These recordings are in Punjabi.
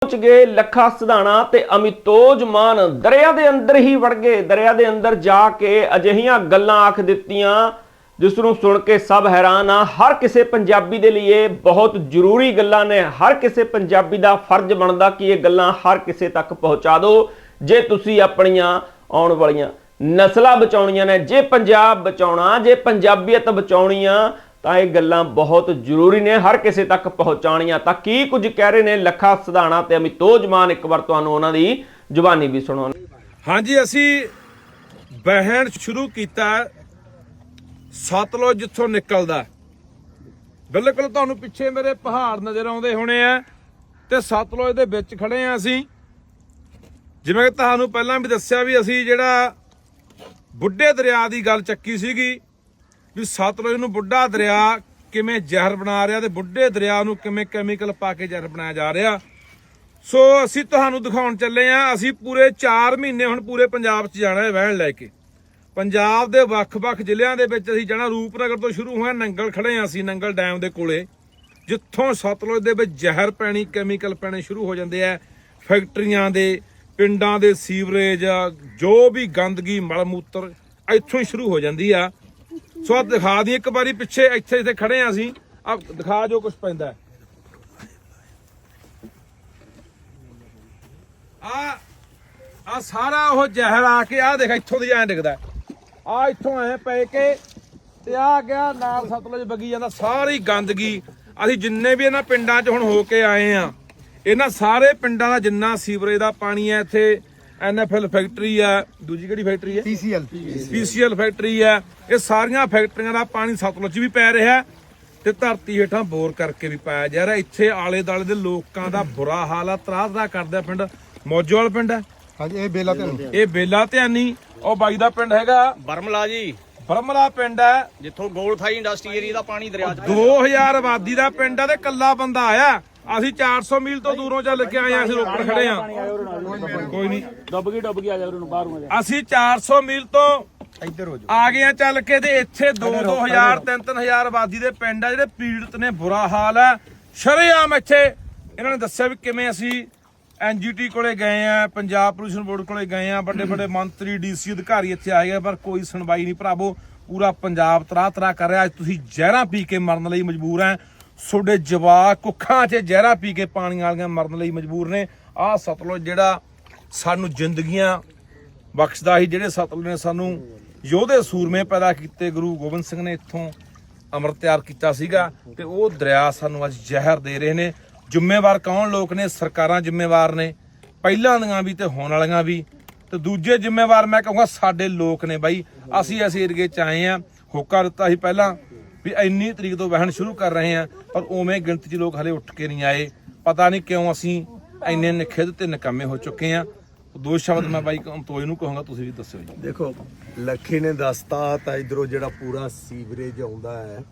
ਪਹੁੰਚ ਗਏ ਲੱਖਾ ਸਿਧਾਣਾ ਤੇ ਅਮਿਤੋਜ ਮਾਨ ਦਰਿਆ ਦੇ ਅੰਦਰ ਹੀ ਵੜ ਗਏ। ਦਰਿਆ ਦੇ ਅੰਦਰ ਜਾ ਕੇ ਅਜਿਹੀਆਂ ਗੱਲਾਂ ਆਖ ਦਿੱਤੀਆਂ, ਜਿਸ ਨੂੰ ਸੁਣ ਕੇ ਸਭ ਹੈਰਾਨ ਆ। ਹਰ ਕਿਸੇ ਪੰਜਾਬੀ ਦੇ ਲਈ ਇਹ ਬਹੁਤ ਜ਼ਰੂਰੀ ਗੱਲਾਂ ਨੇ। ਹਰ ਕਿਸੇ ਪੰਜਾਬੀ ਦਾ ਫਰਜ਼ ਬਣਦਾ ਕਿ ਇਹ ਗੱਲਾਂ ਹਰ ਕਿਸੇ ਤੱਕ ਪਹੁੰਚਾ ਦਿਓ ਜੇ ਤੁਸੀਂ ਆਪਣੀਆਂ ਆਉਣ ਵਾਲੀਆਂ ਨਸਲਾਂ ਬਚਾਉਣੀਆਂ ਨੇ, ਜੇ ਪੰਜਾਬ ਬਚਾਉਣਾ, ਜੇ ਪੰਜਾਬੀਅਤ ਬਚਾਉਣੀ ਆ ਤਾਂ ਇਹ ਗੱਲਾਂ ਬਹੁਤ ਜ਼ਰੂਰੀ ਨੇ, ਹਰ ਕਿਸੇ ਤੱਕ ਪਹੁੰਚਾਉਣੀਆਂ। ਤਾਂ ਕੀ ਕੁਝ ਕਹਿ ਰਹੇ ਨੇ ਲੱਖਾ ਸਿਧਾਣਾ ਤੇ ਅਮਿਤੋਜ ਮਾਨ? ਇੱਕ ਵਾਰ ਤੁਹਾਨੂੰ ਉਹਨਾਂ ਦੀ ਜ਼ੁਬਾਨੀ ਵੀ ਸੁਣਾਉਣ। ਹਾਂਜੀ, ਅਸੀਂ ਬਹਿਣ ਸ਼ੁਰੂ ਕੀਤਾ। ਸਤਲੁਜ ਜਿੱਥੋਂ ਨਿਕਲਦਾ। ਬਿਲਕੁਲ ਤੁਹਾਨੂੰ ਪਿੱਛੇ ਮੇਰੇ ਪਹਾੜ ਨਜ਼ਰ ਆਉਂਦੇ ਹੋਣੇ ਆ ਤੇ ਸਤਲੁਜ ਦੇ ਵਿੱਚ ਖੜੇ ਆ ਅਸੀਂ। ਜਿਵੇਂ ਕਿ ਤੁਹਾਨੂੰ ਪਹਿਲਾਂ ਵੀ ਦੱਸਿਆ ਵੀ ਅਸੀਂ ਜਿਹੜਾ ਬੁੱਢੇ ਦਰਿਆ ਦੀ ਗੱਲ ਚੱਕੀ ਸੀਗੀ ਵੀ ਸਤਲੁਜ ਨੂੰ ਬੁੱਢਾ ਦਰਿਆ ਕਿਵੇਂ ਜ਼ਹਿਰ ਬਣਾ ਰਿਹਾ ਤੇ ਬੁੱਢੇ ਦਰਿਆ ਨੂੰ ਕਿਵੇਂ ਕੈਮੀਕਲ ਪਾ ਕੇ ਜ਼ਹਿਰ ਬਣਾਇਆ ਜਾ ਰਿਹਾ। ਸੋ ਅਸੀਂ ਤੁਹਾਨੂੰ ਦਿਖਾਉਣ ਚੱਲੇ ਆ ਅਸੀਂ ਪੂਰੇ 4 ਮਹੀਨੇ ਹੁਣ ਪੂਰੇ ਪੰਜਾਬ 'ਚ ਜਾਣਾ ਹੈ ਵਹਿਣ ਲੈ ਕੇ। ਪੰਜਾਬ ਦੇ ਵੱਖ-ਵੱਖ ਜ਼ਿਲ੍ਹਿਆਂ ਦੇ ਵਿੱਚ ਅਸੀਂ ਜਾਣਾ, ਰੂਪਨਗਰ ਤੋਂ ਸ਼ੁਰੂ ਹੋਇਆ, ਨੰਗਲ ਖੜੇ ਆ ਅਸੀਂ ਨੰਗਲ ਡੈਮ ਦੇ ਕੋਲੇ। ਜਿੱਥੋਂ ਸਤਲੁਜ ਦੇ ਵਿੱਚ ਜ਼ਹਿਰ ਪੈਣੀ ਕੈਮੀਕਲ ਪੈਣੇ ਸ਼ੁਰੂ ਹੋ ਜਾਂਦੇ ਆ, ਫੈਕਟਰੀਆਂ ਦੇ, ਪਿੰਡਾਂ ਦੇ ਸੀਵਰੇਜ, ਜੋ ਵੀ ਗੰਦਗੀ ਮਲ ਮੂਤਰ ਇੱਥੋਂ ਹੀ ਸ਼ੁਰੂ ਹੋ ਜਾਂਦੀ ਆ। ਸੋ ਆ ਦਿਖਾ ਦੀ ਇੱਕ ਵਾਰੀ ਪਿੱਛੇ ਇੱਥੇ ਇੱਥੇ ਖੜੇ ਆ ਅਸੀਂ ਆ ਦਿਖਾ ਜੋ ਕੁਝ ਪੈਂਦਾ ਆ ਆ ਸਾਰਾ ਉਹ ਜ਼ਹਿਰ ਆ ਕੇ ਆ ਦੇਖ, ਇੱਥੋਂ ਦੀ ਐਂ ਡਿੱਗਦਾ ਆ ਇੱਥੋਂ ਐ ਪੈ ਕੇ ਤੇ ਆ ਗਿਆ, ਨਾਲ ਸਤਲੁਜ ਵਗੀ ਜਾਂਦਾ, ਸਾਰੀ ਗੰਦਗੀ। ਅਸੀਂ ਜਿੰਨੇ ਵੀ ਇਹਨਾਂ ਪਿੰਡਾਂ 'ਚ ਹੁਣ ਹੋ ਕੇ ਆਏ ਆ, ਇਹਨਾਂ ਸਾਰੇ ਪਿੰਡਾਂ ਦਾ ਜਿੰਨਾ ਸੀਵਰੇਜ ਦਾ ਪਾਣੀ ਹੈ ਇੱਥੇ ਐਨਐਫਐਲ ਫੈਕਟਰੀ ਆ ਦੂਜੀ ਕਿਹੜੀ ਫੈਕਟਰੀ ਹੈ ਪੀਸੀਐਲ। ਪੀਸੀਐਲ ਫੈਕਟਰੀ ਹੈ ਇਹ ਸਾਰੀਆਂ ਫੈਕਟਰੀਆਂ ਦਾ ਪਾਣੀ ਸਤਲੁਜ ਵੀ ਪੈ ਰਿਹਾ ਤੇ ਧਰਤੀ ਹੇਠਾਂ ਬੋਰ ਕਰਕੇ ਵੀ ਪਾਇਆ ਜਾ ਰਿਹਾ। ਇੱਥੇ ਆਲੇ ਦਾਲੇ ਦੇ ਲੋਕਾਂ ਦਾ ਬੁਰਾ ਹਾਲ ਆ। ਤਰਾਸਦਾ ਕਰਦਾ ਪਿੰਡ ਮੌਜੋਵਾਲ ਪਿੰਡ ਹੈ ਹਾਂਜੀ ਇਹ ਬੇਲਾ ਤੇ ਇਹ ਬੇਲਾ ਧਿਆਨੀ ਉਹ ਬਾਈ ਦਾ ਪਿੰਡ ਹੈਗਾ। ਬਰਮਲਾ ਜੀ। ਬਰਮਲਾ ਪਿੰਡ ਹੈ ਜਿੱਥੋਂ ਗੋਲਥਾਈ ਇੰਡਸਟਰੀ ਏਰੀਆ ਦਾ ਪਾਣੀ ਦਰਿਆ ਚ। 2000 ਆਬਾਦੀ ਦਾ ਪਿੰਡ ਹੈ ਤੇ ਕੱਲਾ ਬੰਦਾ ਆਇਆ। ਅਸੀਂ 400 ਮੀਲ ਤੋਂ ਦੂਰੋਂ ਚੱਲ ਕੇ ਆਏ ਹਾਂ ਅਸੀਂ ਰੋਪੜ ਖੜੇ ਆ ਕੋਈ ਨਹੀਂ। ਡੁੱਬ ਗਈ ਡੁੱਬ ਗਈ ਆ ਜਾ ਉਹਨੂੰ ਬਾਹਰੋਂ ਆ ਜਾ ਅਸੀਂ 400 ਮੀਲ ਤੋਂ ਇੱਧਰ ਹੋ ਜਾ ਆ ਗਏ ਆ ਚੱਲ ਕੇ ਤੇ ਇੱਥੇ 2 2000 3 3000 ਆਬਾਦੀ ਦੇ ਪਿੰਡ ਆ ਜਿਹੜੇ ਪੀੜਤ ਨੇ ਬੁਰਾ ਹਾਲ ਹੈ ਸ਼ਰੇਆਮ ਇੱਥੇ ਇਹਨਾਂ ਨੇ ਦੱਸਿਆ ਵੀ ਕਿਵੇਂ ਅਸੀਂ ਐਨਜੀਟੀ ਕੋਲੇ ਗਏ ਆ ਪੰਜਾਬ ਪੋਲੂਸ਼ਨ ਬੋਰਡ ਕੋਲੇ ਗਏ ਆ ਵੱਡੇ ਵੱਡੇ ਮੰਤਰੀ ਡੀਸੀ ਅਧਿਕਾਰੀ ਇੱਥੇ ਆਏ ਆ ਪਰ ਕੋਈ ਸੁਣਵਾਈ ਨਹੀਂ। ਭਰਾਵੋ ਪੂਰਾ ਪੰਜਾਬ ਤਰਾਹ ਤਰਾਹ ਕਰ ਰਿਹਾ। ਅੱਜ ਤੁਸੀਂ ਜ਼ਹਿਰਾਂ ਪੀ ਕੇ ਮਰਨ ਲਈ ਮਜਬੂਰ ਆ। ਤੁਹਾਡੇ ਜਵਾਕ ਕੁੱਖਾਂ 'ਚ ਜ਼ਹਿਰਾ ਪੀ ਕੇ ਪਾਣੀ ਵਾਲੀਆਂ ਮਰਨ ਲਈ ਮਜਬੂਰ ਨੇ। ਆਹ ਸਤਲੁਜ ਜਿਹੜਾ ਸਾਨੂੰ ਜ਼ਿੰਦਗੀਆਂ ਬਖਸ਼ਦਾ ਸੀ, ਜਿਹੜੇ ਸਤਲੁਜ ਨੇ ਸਾਨੂੰ ਯੋਧੇ ਸੂਰਮੇ ਪੈਦਾ ਕੀਤੇ, ਗੁਰੂ ਗੋਬਿੰਦ ਸਿੰਘ ਨੇ ਇੱਥੋਂ ਅੰਮ੍ਰਿਤ ਤਿਆਰ ਕੀਤਾ ਸੀਗਾ ਤੇ ਉਹ ਦਰਿਆ ਸਾਨੂੰ ਅੱਜ ਜ਼ਹਿਰ ਦੇ ਰਹੇ ਨੇ। ਜ਼ਿੰਮੇਵਾਰ ਕੌਣ ਲੋਕ ਨੇ? ਸਰਕਾਰਾਂ ਜ਼ਿੰਮੇਵਾਰ ਨੇ। ਪਹਿਲਾਂ ਦੀਆਂ ਵੀ ਤੇ ਹੋਣ ਵਾਲੀਆਂ ਵੀ। ਤੇ ਦੂਜੇ ਜ਼ਿੰਮੇਵਾਰ ਮੈਂ ਕਹੂੰਗਾ ਸਾਡੇ ਲੋਕ ਨੇ ਬਾਈ। ਅਸੀਂ ਇਸ ਏਰੀਏ ਚ ਆਏ ਆ ਹੋਕਾ ਦਿੱਤਾ ਸੀ ਪਹਿਲਾਂ। ਵੀ ਇੰਨੀ ਤਰੀਕ ਤੋਂ ਵਹਿਣ ਸ਼ੁਰੂ ਕਰ ਰਹੇ ਆ ਪਰ ਉਵੇਂ ਗਿਣਤੀ 'ਚ ਲੋਕ ਹਲੇ ਉੱਠ ਕੇ ਨਹੀਂ ਆਏ। ਪਤਾ ਨਹੀਂ ਕਿਉਂ ਅਸੀਂ ਇੰਨੇ ਨਿਖਿੱਧ ਤੇ ਨਿਕੰਮੇ ਹੋ ਚੁੱਕੇ ਆ ਦੋ ਸ਼ਬਦ ਮੈਂ ਬਾਈ ਤੋਜ ਨੂੰ ਕਹੂੰਗਾ ਤੁਸੀਂ ਵੀ ਦੱਸਿਓ ਜੀ। ਦੇਖੋ ਲੱਖੀ ਨੇ ਦੱਸਤਾ ਤਾਂ ਇਧਰੋਂ ਜਿਹੜਾ ਪੂਰਾ ਸੀਵਰੇਜ ਆਉਂਦਾ ਹੈ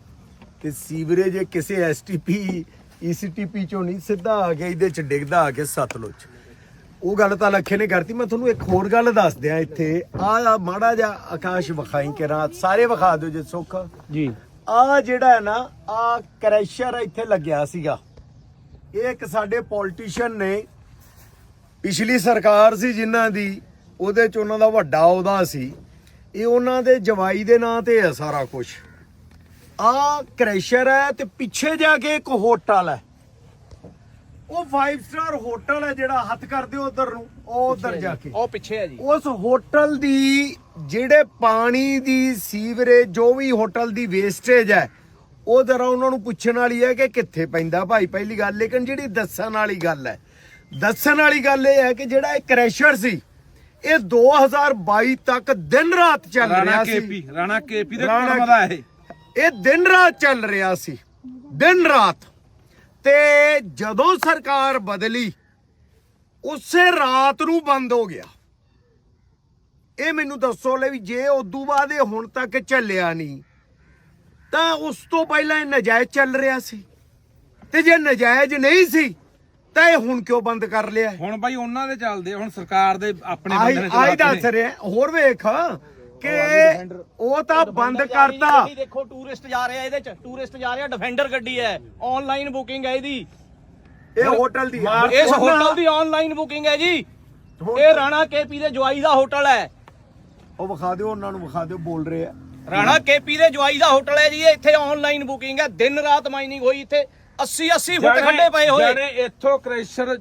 ਤੇ ਸੀਵਰੇਜ ਇਹ ਕਿਸੇ ਐਸਟੀਪੀ ਈਸੀਟੀਪੀ ਚੋਂ ਨਹੀਂ ਸਿੱਧਾ ਆ ਗਿਆ ਇਹਦੇ ਚ ਡਿੱਗਦਾ ਆ ਕੇ ਸਤਲੁਜ। 'ਚ। ਉਹ ਗੱਲ ਤਾਂ ਲੱਖੇ ਨੇ ਕਰਤੀ ਮੈਂ ਤੁਹਾਨੂੰ ਇੱਕ ਹੋਰ ਗੱਲ ਦੱਸ ਦਿਆਂ ਇੱਥੇ। ਆ ਮਾੜਾ ਜਿਹਾ ਆਕਾਸ਼ ਵਿਖਾਈ ਕੇ ਰਾਤ ਸਾਰੇ ਵਿਖਾ ਦਿਓ ਜੇ ਸੁੱਖ। ਜੀ। ਆ ਜਿਹੜਾ ਹੈ ਨਾ ਆ ਕ੍ਰੈਸ਼ਰ ਇੱਥੇ ਲੱਗਿਆ ਸੀਗਾ। ਇਹ ਇੱਕ ਸਾਡੇ ਪੋਲਿਟਿਸ਼ੀਅਨ ਨੇ, ਪਿਛਲੀ ਸਰਕਾਰ ਸੀ ਜਿਨ੍ਹਾਂ ਦੀ, ਉਹਦੇ ਚ ਉਹਨਾਂ ਦਾ ਵੱਡਾ ਉਹਦਾ ਸੀ। ਇਹ ਉਹਨਾਂ ਦੇ ਜਵਾਈ ਦੇ ਨਾਂ ਤੇ ਹੈ ਸਾਰਾ ਕੁਝ ਆ ਕ੍ਰੈਸ਼ਰ ਹੈ ਤੇ ਪਿੱਛੇ ਜਾ ਕੇ ਇੱਕ ਹੋਟਲ ਹੈ। ਉਹ 5 ਸਟਾਰ ਹੋਟਲ ਹੈ ਜਿਹੜਾ ਹੱਥ ਕਰਦੇ ਉਧਰ ਨੂੰ ਉਹ ਉਧਰ ਜਾ। ਕੇ। ਉਹ ਪਿੱਛੇ ਹੈ ਜੀ। ਉਸ ਹੋਟਲ ਦੀ ਜਿਹੜੇ ਪਾਣੀ ਦੀ ਸੀਵਰੇਜ ਜੋ ਵੀ ਹੋਟਲ ਦੀ ਵੇਸਟੇਜ ਹੈ ਉਹ ਜਰਾ ਉਹਨਾਂ ਨੂੰ ਪੁੱਛਣ ਵਾਲੀ ਹੈ ਕਿ ਕਿੱਥੇ ਪੈਂਦਾ ਭਾਈ? ਪਹਿਲੀ ਗੱਲ ਲੇਕਿਨ ਜਿਹੜੀ ਦੱਸਣ ਵਾਲੀ ਗੱਲ ਹੈ ਦੱਸਣ ਵਾਲੀ ਗੱਲ ਇਹ ਹੈ ਕਿ ਜਿਹੜਾ ਇਹ ਕ੍ਰੈਸ਼ਰ ਸੀ ਇਹ 2022 ਤੱਕ ਦਿਨ ਰਾਤ ਚੱਲ ਰਾਣਾ ਰਿਹਾ ਸੀ। ਕੇਪੀ ਰਾਣਾ ਕੇਪੀ ਦੇ ਰਾਣਾ ਕੋਲ ਦਾ ਇਹ। ਇਹ ਦਿਨ ਰਾਤ ਚੱਲ ਰਿਹਾ ਸੀ। ਦਿਨ ਰਾਤ। ਤੇ ਜਦੋਂ ਸਰਕਾਰ ਬਦਲੀ ਉਸੇ ਰਾਤ ਨੂੰ ਬੰਦ ਹੋ ਗਿਆ। ਇਹ ਮੈਨੂੰ ਦੱਸੋ ਲੈ ਵੀ ਜੇ ਉਦੋਂ ਬਾਅਦ ਇਹ ਹੁਣ ਤੱਕ ਚੱਲਿਆ ਨਹੀਂ ਤਾਂ ਉਸ ਤੋਂ ਪਹਿਲਾਂ ਇਹ ਨਜਾਇਜ਼ ਚੱਲ ਰਿਹਾ ਸੀ। ਤੇ ਜੇ ਨਜਾਇਜ਼ ਨਹੀਂ ਸੀ ਤਾਂ ਇਹ ਹੁਣ ਕਿਉਂ ਬੰਦ ਕਰ ਲਿਆ? ਹੁਣ ਬਾਈ ਉਹਨਾਂ ਦੇ ਚੱਲਦੇ ਹੁਣ ਸਰਕਾਰ ਦੇ ਆਪਣੇ ਬੰਦੇ ਨੇ ਆਈ ਦੱਸ। ਰਿਹਾ। ਹੋਰ ਵੇਖ। ਕਿ ਉਹ ਤਾਂ ਬੰਦ ਕਰਤਾ। ਦੇਖੋ ਟੂਰਿਸਟ ਜਾ ਰਿਹਾ ਇਹਦੇ ਚ। ਟੂਰਿਸਟ ਜਾ ਰਿਹਾ ਡਿਫੈਂਡਰ ਗੱਡੀ ਹੈ। ਆਨਲਾਈਨ ਬੁਕਿੰਗ ਹੈ ਇਹਦੀ। ਇਹ ਹੋਟਲ ਦੀ ਹੈ। ਇਸ ਹੋਟਲ ਦੀ ਆਨਲਾਈਨ ਬੁਕਿੰਗ ਹੈ ਜੀ। ਇਹ ਰਾਣਾ ਕੇਪੀ ਦੇ ਜਵਾਈ ਦਾ ਹੋਟਲ ਹੈ। ਉਹ ਵਿਖਾ ਦਿਓ ਉਹਨਾਂ ਨੂੰ ਵਿਖਾ ਦਿਓ ਬੋਲ ਰਹੇ ਆ। ਰਾਣਾ ਕੇਪੀ ਦੇ ਜਵਾਈ ਦਾ ਹੋਟਲ ਹੈ ਜੀ। ਇਹ ਇੱਥੇ ਆਨਲਾਈਨ ਬੁਕਿੰਗ ਹੈ। ਦਿਨ ਰਾਤ ਮਾਈਨਿੰਗ ਹੋਈ ਇੱਥੇ। 80 80 ਫੁੱਟ ਖੱਡੇ ਪਏ ਹੋਏ। ਜਾਣੇ ਇੱਥੋਂ ਕ੍ਰੈਸ਼ਰ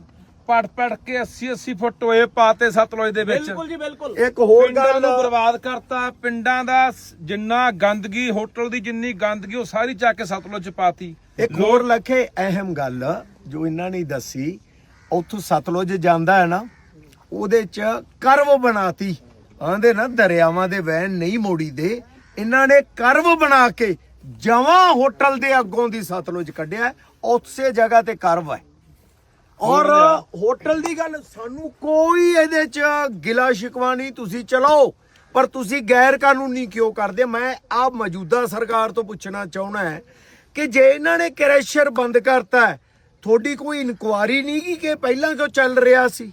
ਪੜ ਪੜ ਕੇ 80 80 ਫੁੱਟ ਹੋਏ ਪਾਤੇ ਸਤਲੁਜ ਦੇ ਵਿੱਚ। ਬਿਲਕੁਲ ਜੀ ਬਿਲਕੁਲ। ਇੱਕ ਹੋਰ ਪਿੰਡਾਂ ਗੱਲ ਨੂੰ ਬਰਬਾਦ ਕਰਤਾ। ਪਿੰਡਾਂ ਦਾ ਜਿੰਨਾ ਗੰਦਗੀ ਹੋਟਲ ਦੀ ਜਿੰਨੀ ਗੰਦਗੀ ਉਹ ਸਾਰੀ ਚੱਕ ਕੇ ਸਤਲੁਜ ਚ ਪਾਤੀ। ਇੱਕ ਹੋਰ ਲਖੇ ਅਹਿਮ ਗੱਲ ਜੋ ਇਹਨਾਂ ਨੇ ਦੱਸੀ ਉੱਥੋਂ ਸਤਲੁਜ ਜਾਂਦਾ ਹੈ ਨਾ ਉਹਦੇ ਚ ਕਰਵ ਬਣਾਤੀ। ਆਂਦੇ ਨਾ ਦਰਿਆਵਾਂ ਦੇ ਵਹਿਣ ਨਹੀਂ ਮੋੜੀ ਦੇ। ਇਹਨਾਂ ਨੇ ਕਰਵ ਬਣਾ ਕੇ ਜਵਾਂ ਹੋਟਲ ਦੇ ਅੱਗੋਂ ਦੀ ਸਤਲੁਜ ਕੱਢਿਆ। ਉਸੇ ਜਗ੍ਹਾ ਤੇ ਕਰਵ ਹੈ। ਔਰ ਹੋਟਲ ਦੀ ਗੱਲ ਸਾਨੂੰ ਕੋਈ ਇਹਦੇ ਚ ਗਿਲਾ ਸ਼ਿਕਵਾ ਨਹੀਂ ਤੁਸੀਂ ਚਲਾਓ। ਪਰ ਤੁਸੀਂ ਗੈਰ ਕਾਨੂੰਨੀ ਕਿਉਂ ਕਰਦੇ? ਮੈਂ ਆਪ ਮੌਜੂਦਾ ਸਰਕਾਰ ਤੋਂ ਪੁੱਛਣਾ ਚਾਹੁੰਦਾ ਹੈ ਕਿ ਜੇ ਇਹਨਾਂ ਨੇ ਕ੍ਰੈਸ਼ਰ ਬੰਦ ਕਰਤਾ ਤੁਹਾਡੀ ਕੋਈ ਇਨਕੁਆਰੀ ਨਹੀਂ ਕਿ ਪਹਿਲਾਂ ਕਿਉਂ ਚੱਲ ਰਿਹਾ ਸੀ?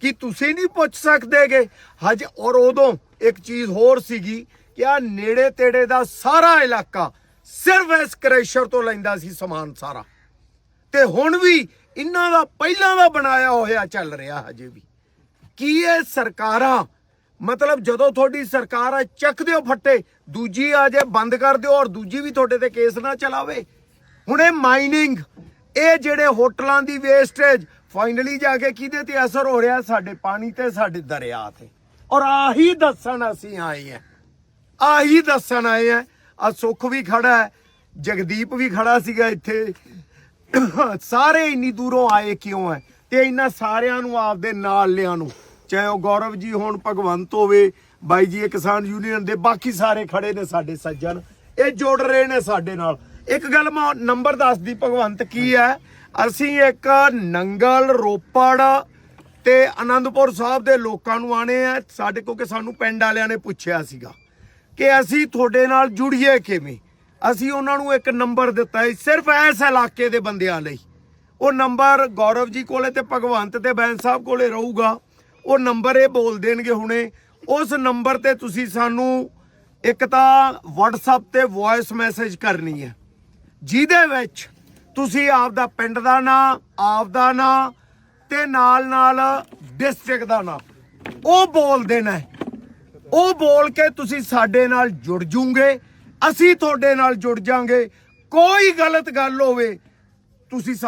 ਕਿ ਤੁਸੀਂ ਨਹੀਂ ਪੁੱਛ ਸਕਦੇਗੇ? ਹਜ ਔਰ ਉਦੋਂ ਇੱਕ ਚੀਜ਼ ਹੋਰ ਸੀਗੀ ਕਿ ਆ ਨੇੜੇ ਤੇੜੇ ਦਾ ਸਾਰਾ ਇਲਾਕਾ ਸਿਰਫ ਇਸ ਕ੍ਰੈਸ਼ਰ ਤੋਂ ਲੈਂਦਾ ਸੀ ਸਮਾਨ ਸਾਰਾ। ਤੇ ਹੁਣ ਵੀ ਇਹਨਾਂ ਦਾ ਪਹਿਲਾਂ ਦਾ ਬਣਾਇਆ ਹੋਇਆ ਚੱਲ ਰਿਹਾ ਹਜੇ ਵੀ। ਕੀ ਇਹ ਸਰਕਾਰਾਂ? ਮਤਲਬ ਜਦੋਂ ਤੁਹਾਡੀ ਸਰਕਾਰ ਆ, ਚੱਕ ਦਿਓ ਫੱਟੇ, ਦੂਜੀ ਆ ਜੇ ਬੰਦ ਕਰ ਦਿਓ ਔਰ ਦੂਜੀ ਵੀ ਤੁਹਾਡੇ ਤੇ ਕੇਸ ਨਾ ਚਲਾਵੇ। ਹੁਣ ਇਹ ਮਾਈਨਿੰਗ ਇਹ ਜਿਹੜੇ ਹੋਟਲਾਂ ਦੀ ਵੇਸਟੇਜ ਫਾਈਨਲੀ ਜਾ ਕੇ ਕਿਹਦੇ ਤੇ ਅਸਰ ਹੋ ਰਿਹਾ? ਸਾਡੇ ਪਾਣੀ ਤੇ, ਸਾਡੇ ਦਰਿਆ ਤੇ। ਔਰ ਆਹੀ ਦੱਸਣ ਅਸੀਂ ਆਏ ਆ ਆਹੀ ਦੱਸਣ ਆਏ ਆ ਆ ਸੁੱਖ ਵੀ ਖੜਾ ਹੈ, ਜਗਦੀਪ ਵੀ ਖੜਾ ਸੀਗਾ ਇੱਥੇ। ਸਾਰੇ ਇੰਨੀ ਦੂਰੋਂ ਆਏ ਕਿਉਂ ਹੈ ਤੇ ਇਹਨਾਂ ਸਾਰਿਆਂ ਨੂੰ ਆਪਦੇ ਨਾਲ ਲਿਆਂ ਨੂੰ। ਚਾਹੇ ਉਹ ਗੌਰਵ ਜੀ ਹੋਣ, ਭਗਵੰਤ ਹੋਵੇ, ਬਾਈ ਜੀ ਇਹ ਕਿਸਾਨ ਯੂਨੀਅਨ ਦੇ ਬਾਕੀ ਸਾਰੇ ਖੜੇ ਨੇ ਸਾਡੇ ਸੱਜਣ। ਇਹ ਜੁੜ ਰਹੇ ਨੇ ਸਾਡੇ ਨਾਲ। ਇੱਕ ਗੱਲ ਮੈਂ ਨੰਬਰ ਦੱਸਦੀ, ਭਗਵੰਤ, ਕੀ ਹੈ ਅਸੀਂ ਇੱਕ ਨੰਗਲ, ਰੋਪੜ ਤੇ ਆਨੰਦਪੁਰ ਸਾਹਿਬ ਦੇ ਲੋਕਾਂ ਨੂੰ ਆਣੇ ਆ ਸਾਡੇ ਕੋਲ ਕਿ ਸਾਨੂੰ ਪਿੰਡ ਵਾਲਿਆਂ ਨੇ ਪੁੱਛਿਆ ਸੀਗਾ ਕਿ ਅਸੀਂ ਤੁਹਾਡੇ ਨਾਲ ਜੁੜੀਏ ਕਿਵੇਂ? ਅਸੀਂ ਉਹਨਾਂ ਨੂੰ ਇੱਕ ਨੰਬਰ ਦਿੱਤਾ ਹੈ, ਸਿਰਫ ਇਸ ਇਲਾਕੇ ਦੇ ਬੰਦਿਆਂ ਲਈ। ਉਹ ਨੰਬਰ ਗੌਰਵ ਜੀ ਕੋਲੇ ਤੇ ਭਗਵੰਤ ਤੇ ਬੈਂਸ ਸਾਹਿਬ ਕੋਲੇ ਰਹੂਗਾ। ਉਹ ਨੰਬਰ ਇਹ ਬੋਲ ਦੇਣਗੇ ਹੁਣੇ। ਉਸ ਨੰਬਰ ਤੇ ਤੁਸੀਂ ਸਾਨੂੰ ਇੱਕ ਤਾਂ WhatsApp ਤੇ ਵੌਇਸ ਮੈਸੇਜ ਕਰਨੀ ਹੈ। ਜਿਹਦੇ ਵਿੱਚ ਤੁਸੀਂ ਆਪ ਦਾ ਪਿੰਡ ਦਾ ਨਾਂ ਆਪ ਦਾ ਨਾਂ ਤੇ ਨਾਲ ਨਾਲ ਡਿਸਟ੍ਰਿਕਟ ਦਾ ਨਾਂ। ਉਹ ਬੋਲ ਦੇਣਾ ਉਹ ਬੋਲ ਕੇ ਤੁਸੀਂ ਸਾਡੇ ਨਾਲ ਜੁੜ ਜੂਗੇ। ਅਸੀਂ ਤੁਹਾਡੇ ਨਾਲ ਜੁੜ ਜਾਾਂਗੇ। ਕੋਈ ਗਲਤ ਗੱਲ ਹੋਵੇ ਤੁਸੀਂ